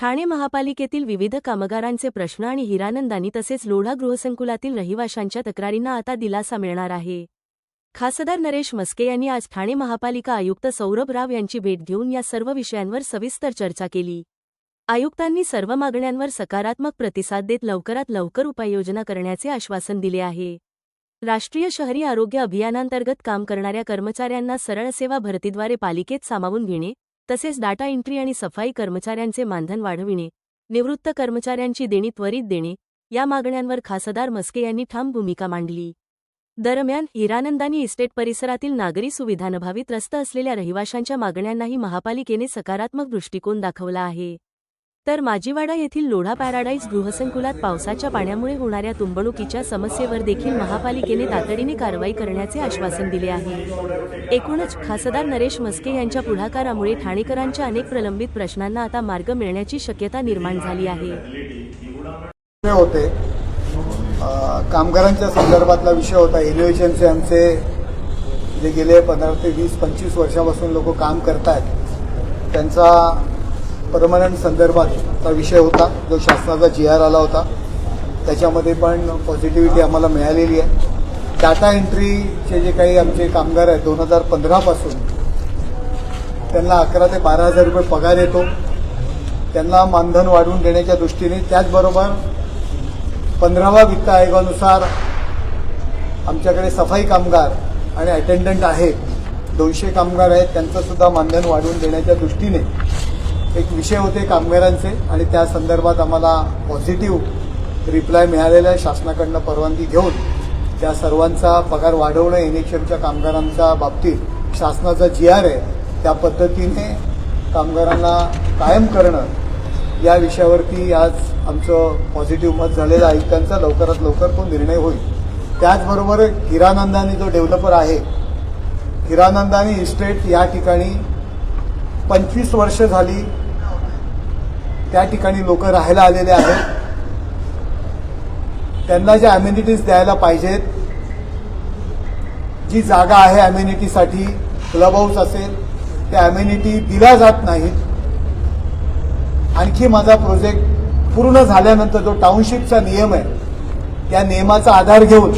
ठाणे महापालिकेतील विविध कामगारांचे प्रश्न आणि हिरानंदानी तसेच लोढा गृहसंकुलातील रहिवाशांच्या तक्रारींना आता दिलासा मिळणार आहे. खासदार नरेश मस्के यांनी आज ठाणे महापालिका आयुक्त सौरभ राव यांची भेट घेऊन या सर्व विषयांवर सविस्तर चर्चा केली. आयुक्तांनी सर्व मागण्यांवर सकारात्मक प्रतिसाद देत लवकरात लवकर उपाययोजना करण्याचे आश्वासन दिले आहे. राष्ट्रीय शहरी आरोग्य अभियानांतर्गत काम करणाऱ्या कर्मचाऱ्यांना सरळ सेवा भरतीद्वारे पालिकेत सामावून घेणे तसेच डाटा एंट्री आणि सफाई कर्मचाऱ्यांचे मानधन वाढविणे निवृत्त कर्मचाऱ्यांची देणी त्वरित देणे या मागण्यांवर खासदार मस्के यांनी ठाम भूमिका मांडली. दरम्यान हिरानंदानी इस्टेट परिसरातील नागरी सुविधानभावी त्रस्त असलेल्या रहिवाशांच्या मागण्यांनाही महापालिकेने सकारात्मक दृष्टिकोन दाखवला आहे. तर माजीवाडा येथील लोढा पॅराडाईज गृहसंकुलात पावसाच्या पाण्यामुळे होणाऱ्या तुंबणुकीच्या समस्येवर देखील महापालिकेने तातडीने कारवाई करण्याचे आश्वासन दिले आहे. एकूणच खासदार नरेश मस्के यांच्या पुढाकारामुळे ठाणेकरांच्या अनेक प्रलंबित प्रश्नांना आता मार्ग मिळण्याची शक्यता निर्माण झाली आहे. होते. कामगारांच्या संदर्भातला विषय होता. इनोव्हेशनचे आमचे जे गेले पंधरा ते वीस पंचवीस वर्षापासून लोक काम करत आहेत त्यांचा परमनंट संदर्भातचा विषय होता जो शासनाचा जी आर आला होता. त्याच्यामध्ये पण पॉझिटिव्हिटी आम्हाला मिळालेली आहे. डाटा एंट्रीचे जे काही आमचे कामगार आहेत दोन हजार पंधरापासून त्यांना अकरा ते बारा हजार रुपये पगार येतो. त्यांना मानधन वाढवून देण्याच्या दृष्टीने त्याचबरोबर पंधरावा वित्त आयोगानुसार आमच्याकडे सफाई कामगार आणि अटेंडंट आहेत. दोनशे कामगार आहेत त्यांचंसुद्धा मानधन वाढवून देण्याच्या दृष्टीने एक विषय होते कामगारांचे आणि त्या संदर्भात आम्हाला पॉझिटिव्ह रिप्लाय मिळालेला आहे. शासनाकडनं परवानगी घेऊन त्या सर्वांचा पगार वाढवणं एनएचएमच्या कामगारांच्या बाबतीत शासनाचा जी आर आहे. त्या पद्धतीने कामगारांना कायम करणं या विषयावरती आज आमचं पॉझिटिव्ह मत झालेलं आयुक्तांचा लवकरात लवकर तो निर्णय होईल. त्याचबरोबर हिरानंदानी जो डेव्हलपर आहे हिरानंदानी इस्टेट या ठिकाणी पंचवीस वर्ष झाली त्या ठिकाणी लोक राहायला आलेले आहेत. त्यांना ज्या अम्युनिटीज द्यायला पाहिजेत जी जागा आहे अम्युनिटीसाठी क्लब हाऊस असेल त्या अम्युनिटी दिल्या जात नाहीत. आणखी माझा प्रोजेक्ट पूर्ण झाल्यानंतर जो टाउनशिपचा नियम आहे त्या नियमाचा आधार घेऊन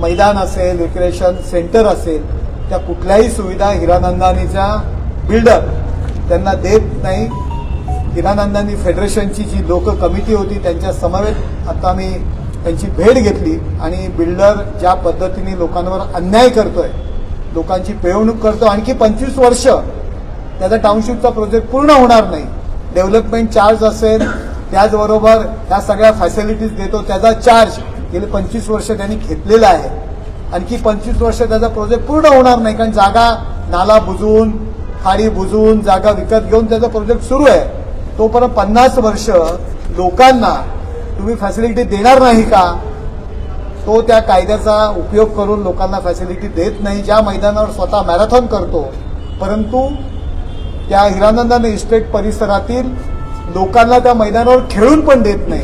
मैदान असेल रिक्रिएशन सेंटर असेल त्या कुठल्याही सुविधा हिरानंदानीच्या बिल्डर त्यांना देत नाही. हिरानंदांनी फेडरेशनची जी लोक कमिटी होती त्यांच्या समवेत आता मी त्यांची भेट घेतली आणि बिल्डर ज्या पद्धतीने लोकांवर अन्याय करतोय लोकांची पिळवणूक करतो आणखी पंचवीस वर्ष त्याचा टाउनशिपचा प्रोजेक्ट पूर्ण होणार नाही. डेव्हलपमेंट चार्ज असेल त्याचबरोबर ह्या सगळ्या फॅसिलिटीज देतो त्याचा चार्ज गेले पंचवीस वर्ष त्यांनी घेतलेला आहे. आणखी पंचवीस वर्ष त्याचा प्रोजेक्ट पूर्ण होणार नाही कारण जागा नाला बुजवून खाडी बुजवून जागा विकत घेऊन त्याचा प्रोजेक्ट सुरू आहे. तोपर्यंत पन्नास वर्ष लोकांना तुम्ही फॅसिलिटी देणार नाही का? तो त्या कायद्याचा उपयोग करून लोकांना फॅसिलिटी देत नाही. ज्या मैदानावर स्वतः मॅरेथॉन करतो परंतु त्या हिरानंदाने इस्टेट परिसरातील लोकांना त्या मैदानावर खेळून पण देत नाही.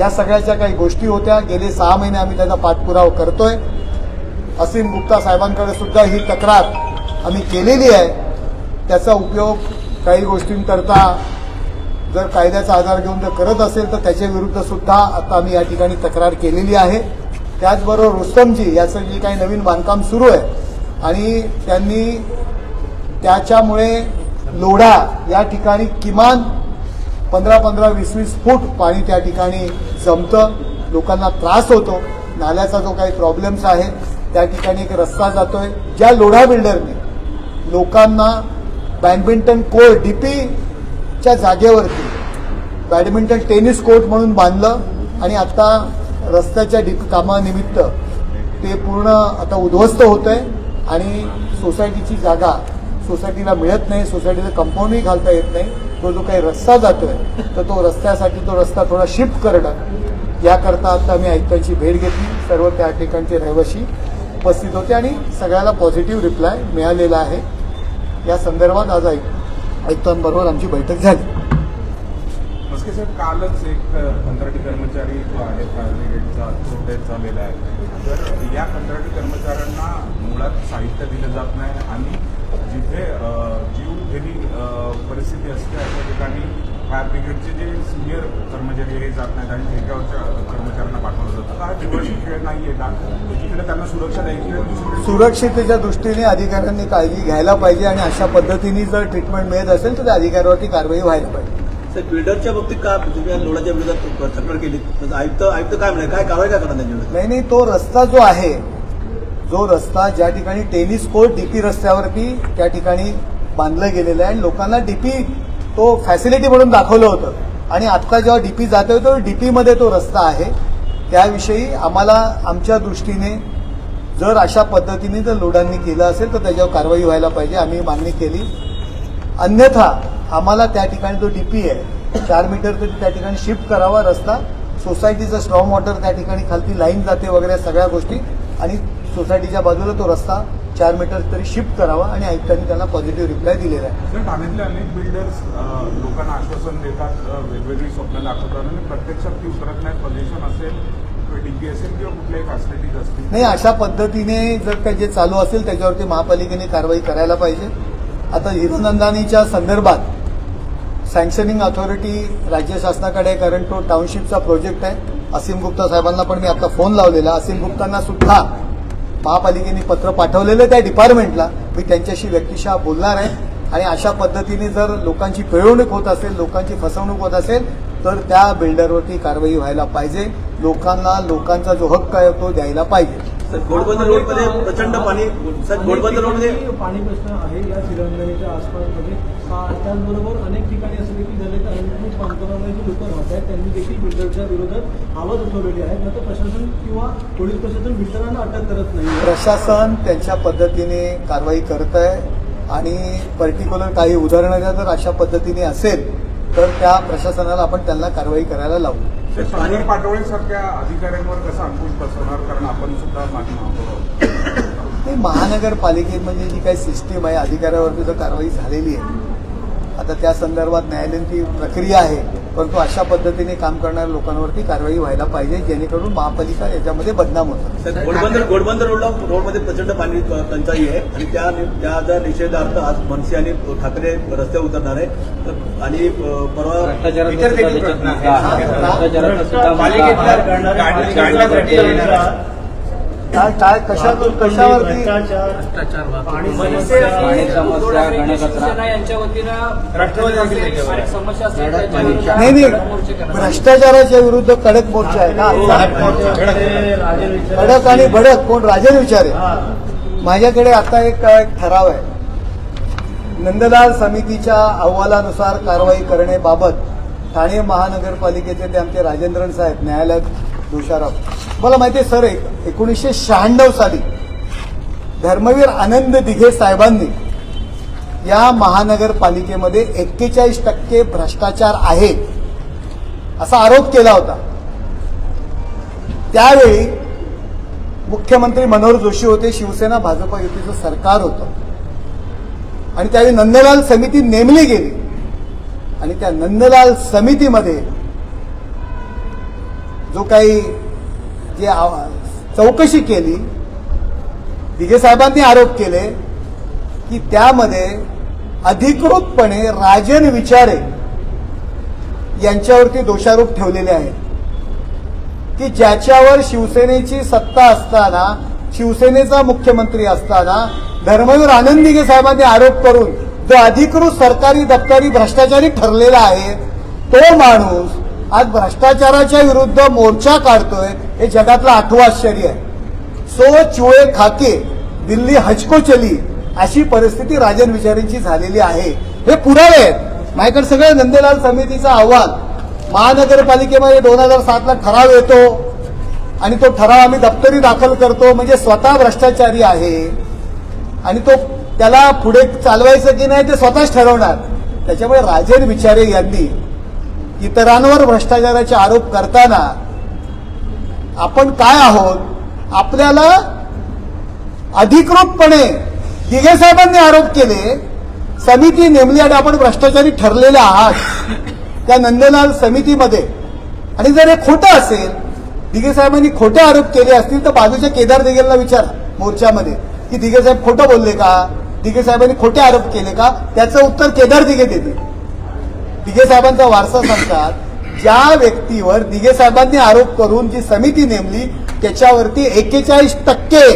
या सगळ्याच्या काही गोष्टी होत्या. गेले सहा महिने आम्ही त्याचा पाठपुरावा करतोय. असीम गुप्ता साहेबांकडे सुद्धा ही तक्रार आम्ही केलेली आहे. त्याचा उपयोग काही गोष्टींकरता जर कायद्याचा आधार घेऊन जर करत असेल तर त्याच्याविरुद्ध सुद्धा आता आम्ही या ठिकाणी तक्रार केलेली आहे. त्याचबरोबर रुस्तमजी याचं जे काही नवीन बांधकाम सुरू आहे आणि त्यांनी त्याच्यामुळे लोढा या ठिकाणी किमान पंधरा पंधरा वीस वीस फूट पाणी त्या ठिकाणी जमतं. लोकांना त्रास होतो. नाल्याचा जो काही प्रॉब्लेम्स आहे त्या ठिकाणी एक रस्ता जातोय. ज्या लोढा बिल्डरने लोकांना बॅडमिंटन कोर्ट च्या जागेवरती बॅडमिंटन टेनिस कोर्ट म्हणून बांधलं आणि आता रस्त्याच्या डीपी कामानिमित्त ते पूर्ण आता उद्ध्वस्त होत आहे आणि सोसायटीची जागा सोसायटीला मिळत नाही सोसायटीचं कंपाऊंडही घालता येत नाही. तो जो काही रस्ता जातोय तर तो रस्त्यासाठी तो रस्ता थोडा शिफ्ट करणं याकरता आता मी आयुक्तांची भेट घेतली. सर्व त्या ठिकाणचे रहिवाशी उपस्थित होते आणि सगळ्याला पॉझिटिव्ह रिप्लाय मिळालेला आहे. या संदर्भात आज आयुक्त आयुक्तांबरोबर आमची बैठक झाली. मस्के साहेब कालच एक कंत्राटी कर्मचारी जो आहे फायर ब्रिगेडचा तो डेथ झालेला आहे. तर या कंत्राटी कर्मचाऱ्यांना मुळात साहित्य दिलं जात नाही आणि जिथे अ, जीव गेली परिस्थिती असते अशा ठिकाणी फायर ब्रिगेडचे जे सिनियर कर्मचारी हे जात नाहीत आणि ठेक्यावरच्या कर्मचाऱ्यांना पाठवलं जातं. हा दिवशी खेळ नाहीये का एकीकडे त्यांना सुरक्षा द्यायची सुरक्षितेच्या दृष्टीने अधिकाऱ्यांनी काळजी घ्यायला पाहिजे आणि अशा पद्धतीने जर ट्रीटमेंट मिळत असेल तर त्या अधिकाऱ्यावरती कारवाई व्हायला पाहिजे. सर बिल्डरच्या बाबतीत काय तुम्ही आज लोणाच्या विरोधात तक्रार केली आयुक्त आयुक्त काय म्हणाले? काय कारवाई काय करणार त्यांच्या विरोधात? नाही नाही तो रस्ता जो आहे जो रस्ता ज्या ठिकाणी टेनिस कोर्ट डीपी रस्त्यावरती त्या ठिकाणी बांधलं गेलेलं आहे आणि लोकांना डीपी तो फॅसिलिटी म्हणून दाखवलं होतं. आणि आत्ता जेव्हा डीपी जातोय तो डीपीमध्ये तो रस्ता आहे. त्याविषयी आम्हाला आमच्या दृष्टीने जर अशा पद्धतीने जर लोडांनी केलं असेल तर त्याच्यावर कारवाई व्हायला पाहिजे. आम्ही मागणी केली. अन्यथा आम्हाला त्या ठिकाणी जो डीपी आहे चार मीटर तरी त्या ठिकाणी शिफ्ट करावा रस्ता. सोसायटीचं स्ट्रॉंग वॉटर त्या ठिकाणी खालती लाईन जाते वगैरे सगळ्या गोष्टी. आणि सोसायटीच्या बाजूला तो रस्ता चार मीटर तरी शिफ्ट करावा आणि आयुक्तांनी त्यांना पॉझिटिव्ह रिप्लाय दिलेला आहे. ठाण्यातले अनेक बिल्डर्स लोकांना आश्वासन देतात वेगवेगळी स्वप्न दाखवतात आणि प्रत्यक्षात ती उतरत नाही. पोल्युशन असेल नाही अशा पद्धतीने जर काही जे चालू असेल त्याच्यावरती महापालिकेने कारवाई करायला पाहिजे. आता हिरोनंदानीच्या संदर्भात सँक्शनिंग अथॉरिटी राज्य शासनाकडे आहे कारण तो टाउनशिपचा प्रोजेक्ट आहे. असीम गुप्ता साहेबांना पण मी आता फोन लावलेला. असीम गुप्तांना सुद्धा महापालिकेने पत्र पाठवलेलं त्या डिपार्टमेंटला मी त्यांच्याशी व्यक्तिशः बोलणार आहे. आणि अशा पद्धतीने जर लोकांची पिळवणूक होत असेल लोकांची फसवणूक होत असेल तर त्या बिल्डरवरती कारवाई व्हायला पाहिजे. लोकांना लोकांचा जो हक्क आहे तो द्यायला पाहिजे. सर घोडबंदर रोडमध्ये प्रचंड पाणी सर घोडबंदर रोडमध्ये ठिकाणी पाणी प्रश्न आहे या सिरंदरीच्या आसपासमध्ये. त्याचबरोबर अनेक ठिकाणी असं देखील झालं की अनेक बांधकामामध्ये जे लोक राहत आहेत. त्यांनी देखील बिल्डरच्या विरोधात आवाज उठवलेली आहेत मात्र प्रशासन किंवा पोलीस प्रशासन बिल्डरांना अटक करत नाही. प्रशासन त्यांच्या पद्धतीने कारवाई करत आहे. आणि पर्टिक्युलर काही उदाहरणं द्या जर अशा पद्धतीने असेल तर त्या प्रशासनाला आपण त्यांना कारवाई करायला लावू. ते संजय पाटोळे सारख्या अधिकाऱ्यांवर कसा अंकुश बसवणार कारण आपण सुद्धा मागे ते महानगरपालिकेमध्ये म्हणजे जी काही सिस्टीम आहे अधिकाऱ्यावरती जर कारवाई झालेली आहे. आता त्या संदर्भात न्यायालयीन ती प्रक्रिया आहे. परंतु अशा पद्धतीने काम करणाऱ्या लोकांवरती कारवाई व्हायला पाहिजे जेणेकरून महापालिका याच्यामध्ये बदनाम होतात. सर घोडबंदर घोडबंदर रोडला रोडमध्ये प्रचंड पाणी टंचाई आहे आणि त्या त्याचा निषेधार्थ आज मनसे आणि ठाकरे रस्त्यावर उतरणार आहे तर- आणि परवा इतर देखील काय काय कशा कशावरती आहे. नाही. भ्रष्टाचाराच्या विरुद्ध कडक मोर्चा आहे ना? कडक आणि भडक कोण राजन विचारे माझ्याकडे आता एक एक ठराव आहे. नंदलाल समितीच्या अहवालानुसार कारवाई करण्याबाबत ठाणे महानगरपालिकेचे ते आमचे राजेंद्रन साहेब न्यायालयात दोषारोप मला माहिती आहे सर एक एकोणीसशे शहाण्णव साली धर्मवीर आनंद दिघे साहेबांनी या महानगरपालिकेमध्ये एक्केचाळीस टक्के भ्रष्टाचार आहे असा आरोप केला होता. त्यावेळी मुख्यमंत्री मनोहर जोशी होते शिवसेना भाजप युतीचं सरकार होतं. आणि त्यावेळी नंदलाल समिती नेमली गेली. आणि त्या नंदलाल समितीमध्ये जो काही जे चौकशी केली दिघे साहेबांनी आरोप केले की त्यामध्ये अधिकृतपणे राजन विचारे यांच्यावरती दोषारोप ठेवलेले आहेत. की ज्याच्यावर शिवसेनेची सत्ता असताना शिवसेनेचा मुख्यमंत्री असताना धर्मवीर आनंद साहेबांनी आरोप करून जो अधिकृत सरकारी दप्तरी भ्रष्टाचारी ठरलेला आहे तो माणूस आज भ्रष्टाचाराच्या विरुद्ध मोर्चा काढतोय हे जगातलं आठवं आश्चर्य आहे. सो चुळे खाके दिल्ली हचको चली अशी परिस्थिती राजन विचारेंची झालेली आहे. हे पुरावे आहेत. माझ्याकडे सगळे नंदेलाल समितीचा अहवाल. महानगरपालिकेमध्ये दोन हजार सातला ठराव येतो आणि तो ठराव आम्ही दप्तरी दाखल करतो म्हणजे स्वतः भ्रष्टाचारी आहे. आणि तो त्याला पुढे चालवायचं की नाही ते स्वतःच ठरवणार. त्याच्यामुळे राजन विचारे यांनी इतरांवर भ्रष्टाचाराचे आरोप करताना आपण काय आहोत? आपल्याला अधिकृतपणे दिघे साहेबांनी आरोप केले. समिती नेमली आणि आपण भ्रष्टाचारी ठरलेले आहात. त्या नंदलाल समितीमध्ये. आणि जर हे खोटं असेल दिघे साहेबांनी खोटे आरोप केले असतील तर बाजूच्या केदार दिघेला विचार मोर्चामध्ये. की दिघे साहेब खोटं बोलले का? दिघे साहेबांनी खोटे आरोप केले का? त्याचं उत्तर केदार दिघे देतील. दिघे साहेबांचा वारसा सांगतात ज्या व्यक्तीवर दिघे साहेबांनी आरोप करून जी समिती नेमली त्याच्यावरती एकेचाळीस टक्के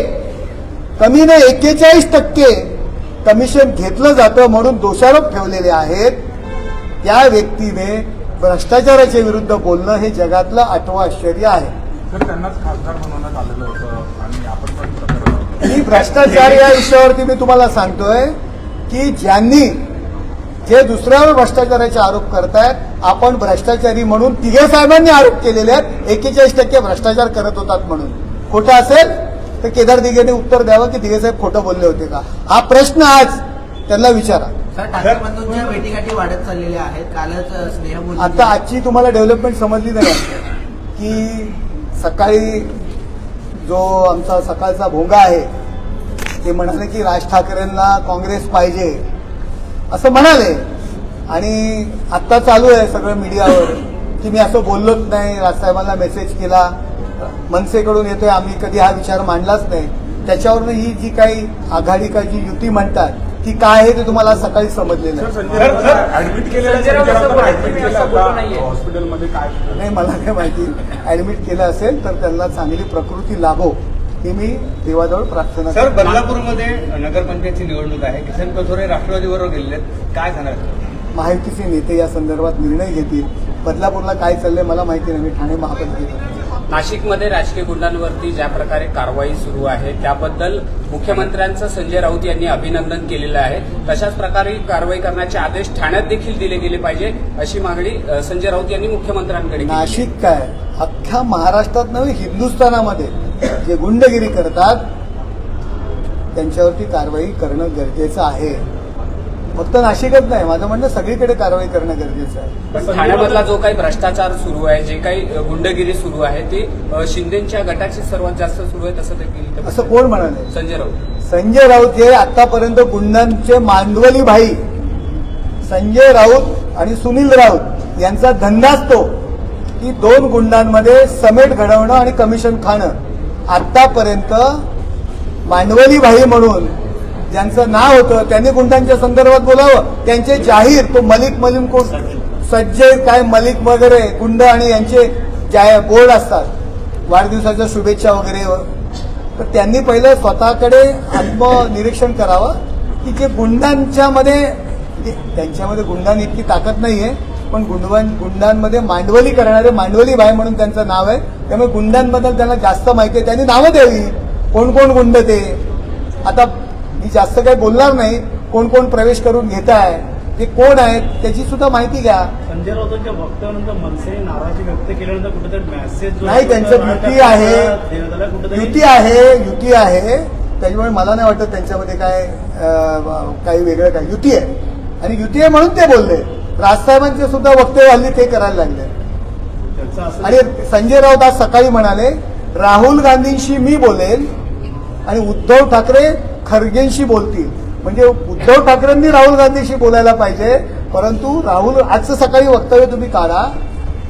कमीने एकेचाळीस टक्के कमिशन घेतलं जातं म्हणून दोषारोप ठेवलेले आहेत. त्या व्यक्तीने भ्रष्टाचाराच्या विरुद्ध बोलणं हे जगातलं आठवं आश्चर्य आहे. ही भ्रष्टाचार या विषयावरती मी तुम्हाला सांगतोय की ज्यांनी जे दुसऱ्यावर भ्रष्टाचाराचे आरोप करतायत आपण भ्रष्टाचारी म्हणून तिघे साहेबांनी आरोप केलेले आहेत. एकेचाळीस टक्के भ्रष्टाचार करत होतात म्हणून. खोटं असेल तर केदार दिघेने उत्तर द्यावं की दिघे साहेब खोटं बोलले होते का? हा प्रश्न आज त्यांना विचारा. भेटीगाठी वाढत चाललेल्या आहेत. कालच स्नेह आता आजची तुम्हाला डेव्हलपमेंट समजली नाही. की सकाळी जो आमचा सकाळचा भोंगा आहे ते म्हणाले की राज ठाकरेंना काँग्रेस पाहिजे. असं म्हणाले. आणि आत्ता चालू आहे सगळं मीडियावर. की मी असं बोललोच नाही. राजसाहेबांना मेसेज केला. मनसेकडून येतोय. आम्ही कधी हा विचार मांडलाच नाही. त्याच्यावरनं ही जी काही आघाडी का जी युती म्हणतात ती काय आहे ते तुम्हाला आज सकाळी समजलेलं. हॉस्पिटलमध्ये काय? नाही मला काय माहिती. ऍडमिट केलं असेल तर त्यांना चांगली प्रकृती लाभो. ही मी देवाजवळ प्रार्थना सर. बदलापूरमध्ये नगरपंचायतची निवडणूक आहे. किसन कथोरे राष्ट्रवादीबरोबर गेलेले काय सांगाल? महायुतीचे नेते या संदर्भात निर्णय घेतील. बदलापूरला काय चाललंय मला माहिती नाही. मी ठाणे महापालिकेत नाशिकमध्ये राजकीय गुंडांवरती ज्या प्रकारे कारवाई सुरू आहे त्याबद्दल मुख्यमंत्र्यांचं संजय राऊत यांनी अभिनंदन केलेलं आहे. तशाच प्रकारे कारवाई करण्याचे आदेश ठाण्यात देखील दिले गेले पाहिजे अशी मागणी संजय राऊत यांनी मुख्यमंत्र्यांकडे नाशिक काय? अख्ख्या महाराष्ट्रात नव्हे हिंदुस्थानामध्ये जे गुंडगिरी करतात त्यांच्यावरती कारवाई करणं गरजेचं आहे. फक्त नाशिकच नाही माझं म्हणणं सगळीकडे कारवाई करणं गरजेचं आहे. ठाण्यामधला जो काही भ्रष्टाचार सुरू आहे जे काही गुंडगिरी सुरू आहे ती शिंदेच्या गटाची सर्वात जास्त सुरू आहे तसं देखील असं कोण म्हणाले संजय राऊत. संजय राऊत हे आतापर्यंत गुंडांचे मांडवली भाई. संजय राऊत आणि सुनील राऊत यांचा धंदाच तो की दोन गुंडांमध्ये समेट घडवणं आणि कमिशन खाणं. आतापर्यंत मांडवली भाई म्हणून ज्यांचं नाव होतं त्यांनी गुंडांच्या संदर्भात बोलावं. त्यांचे जाहीर तो मलिक मलिम कोण? सज्जे काय मलिक वगैरे गुंड आणि यांचे जाय बोर्ड असतात. वाढदिवसाच्या शुभेच्छा वगैरे. तर त्यांनी पहिलं स्वतःकडे आत्मनिरीक्षण करावं की जे गुंडांच्या मध्ये त्यांच्यामध्ये गुंडांनी इतकी ताकद नाहीये पण गुंडवां गुंडांमध्ये मांडवली करणारे मांडवली भाई म्हणून त्यांचं नाव आहे. त्यामुळे गुंडांबद्दल त्यांना जास्त माहिती आहे. त्यांनी नावं द्यावी. कोण कोण गुंड ते? आता मी जास्त काही बोलणार नाही कोण कोण प्रवेश करून घेत आहे ते कोण आहेत त्याची सुद्धा माहिती घ्या. संजय राऊतांच्या वक्तव्यानंतर मनसेने नाराजी व्यक्त केल्यानंतर कुठेतरी मेसेज नाही त्यांचं युती आहे. युती आहे युती आहे. त्याच्यामुळे मला नाही वाटत त्यांच्यामध्ये काय काही वेगळं काय. युती आहे. आणि युती आहे म्हणून ते बोलले. राजसाहेबांचे सुद्धा वक्तव्य हल्ली ते करायला लागले. आणि संजय राऊत आज सकाळी म्हणाले राहुल गांधींशी मी बोलेल आणि उद्धव ठाकरे खरगेंशी बोलतील. म्हणजे उद्धव ठाकरेंनी राहुल गांधीशी बोलायला पाहिजे. परंतु राहुल आजचं सकाळी वक्तव्य तुम्ही काढा.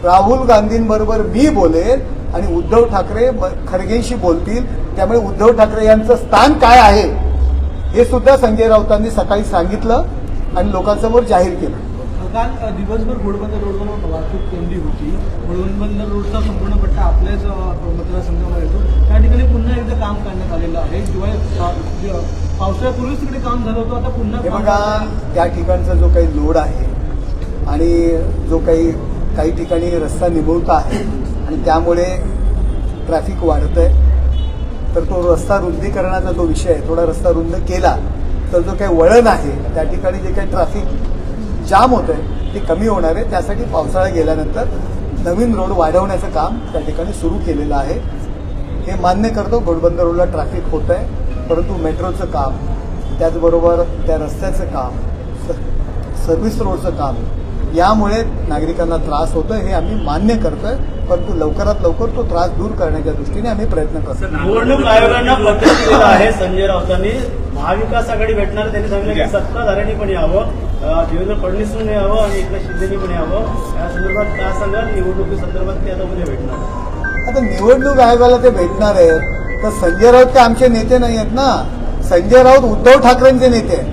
राहुल गांधींबरोबर मी बोलेन आणि उद्धव ठाकरे खरगेंशी बोलतील. त्यामुळे उद्धव ठाकरे यांचं स्थान काय आहे हे सुद्धा संजय राऊतांनी सकाळी सांगितलं आणि लोकांसमोर जाहीर केलं. काल दिवसभर घोडबंदर रोडवर वाहतूक कोंडी होती. घोडबंदर रोडचा संपूर्ण पट्टा आपल्याच मतदारसंघामध्ये येतो. त्या ठिकाणी पुन्हा एकदा काम करण्यात आलेलं आहे. शिवाय पावसाळ्यापूर्वीच तिकडे काम झालं होतं. आता पुन्हा बघा त्या ठिकाणचा जो काही लोड आहे आणि जो काही काही ठिकाणी रस्ता निभवता आहे आणि त्यामुळे ट्रॅफिक वाढत आहे तर तो रस्ता रुंदीकरणाचा जो विषय आहे थोडा रस्ता रुंद केला तर जो काही वळण आहे त्या ठिकाणी जे काही ट्रॅफिक जाम होत आहे ते कमी होणार आहे. त्यासाठी पावसाळा गेल्यानंतर नवीन रोड वाढवण्याचं काम त्या ठिकाणी सुरू केलेलं आहे. हे मान्य करतो घोडबंदर रोडला ट्रॅफिक होत आहे परंतु मेट्रोचं काम त्याचबरोबर त्या रस्त्याचं काम स- सर्व्हिस रोडचं काम यामुळे नागरिकांना त्रास होतोय हे आम्ही मान्य करतोय परंतु लवकरात लवकर तो त्रास दूर करण्याच्या दृष्टीने आम्ही प्रयत्न करतो निवडणूक आयोगानं पत्र दिलेलं आहे संजय राऊतांनी. महाविकास आघाडी भेटणार त्यांनी सांगितलं की सत्ताधाऱ्यांनी पण यावं. देवेंद्र फडणवीसने यावं आणि एकनाथ शिंदेनी पण यावं. या संदर्भात काय सांगाल? निवडणुकी संदर्भात ते आता उद्या भेटणार आता निवडणूक आयोगाला ते भेटणार आहेत. तर संजय राऊत ते आमचे नेते नाही आहेत ना? संजय राऊत उद्धव ठाकरेंचे नेते आहेत.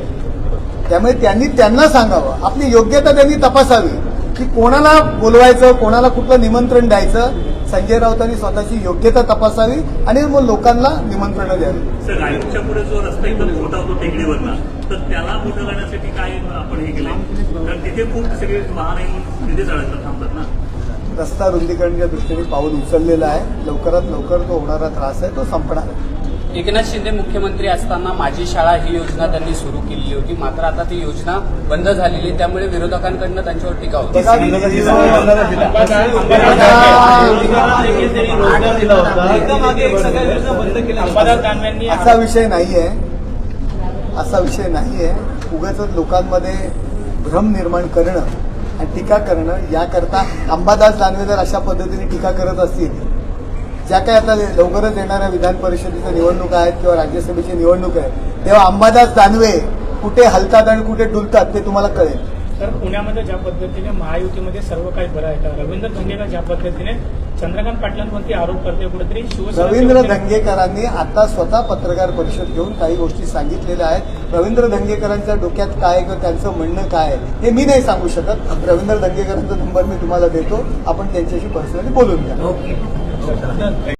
त्यामुळे त्यांनी त्यांना सांगावं. आपली योग्यता त्यांनी तपासावी. की कोणाला बोलवायचं कोणाला कुठलं निमंत्रण द्यायचं संजय राऊतांनी स्वतःची योग्यता तपासावी आणि मग लोकांना निमंत्रण द्यावी. तर त्याला मोठं करण्यासाठी काय आपण हे केलंय? कारण तिथे खूप सगळे वाहन येऊन तिथे चढायचं थांबतात ना. रस्ता रुंदीकरणाच्या दृष्टीने पाऊल उचललेलं आहे. लवकरात लवकर तो होणारा त्रास आहे तो संपणार. एकनाथ शिंदे मुख्यमंत्री असताना माझी शाळा ही योजना त्यांनी सुरू केलेली होती. मात्र आता ती योजना बंद झालेली आहे. त्यामुळे विरोधकांकडनं त्यांच्यावर टीका होती. असा विषय नाहीये. असा विषय नाही आहे उगाच लोकांमध्ये भ्रम निर्माण करणं आणि टीका करणं याकरता अंबादास दानवे जर अशा पद्धतीने टीका करत असतील ज्या काय आता लवकरच येणाऱ्या विधान परिषदेच्या निवडणुका आहेत किंवा राज्यसभेची निवडणूक आहे तेव्हा अंबादास दानवे कुठे हलतात आणि कुठे डुलतात ते तुम्हाला कळेल. तर पुण्यामध्ये ज्या पद्धतीने महायुतीमध्ये सर्व काही बरं आहे का रवींद्र धंगेकर ज्या पद्धतीने चंद्रकांत पाटलांवरती आरोप करते कुठेतरी शिवसेना रवींद्र धंगेकरांनी आता स्वतः पत्रकार परिषद घेऊन काही गोष्टी सांगितलेल्या आहेत. रवींद्र धंगेकरांच्या डोक्यात काय किंवा त्यांचं म्हणणं काय आहे हे मी नाही सांगू शकत. रवींद्र धंगेकरांचा नंबर मी तुम्हाला देतो. आपण त्यांच्याशी पर्सनली बोलून घ्या. ओके.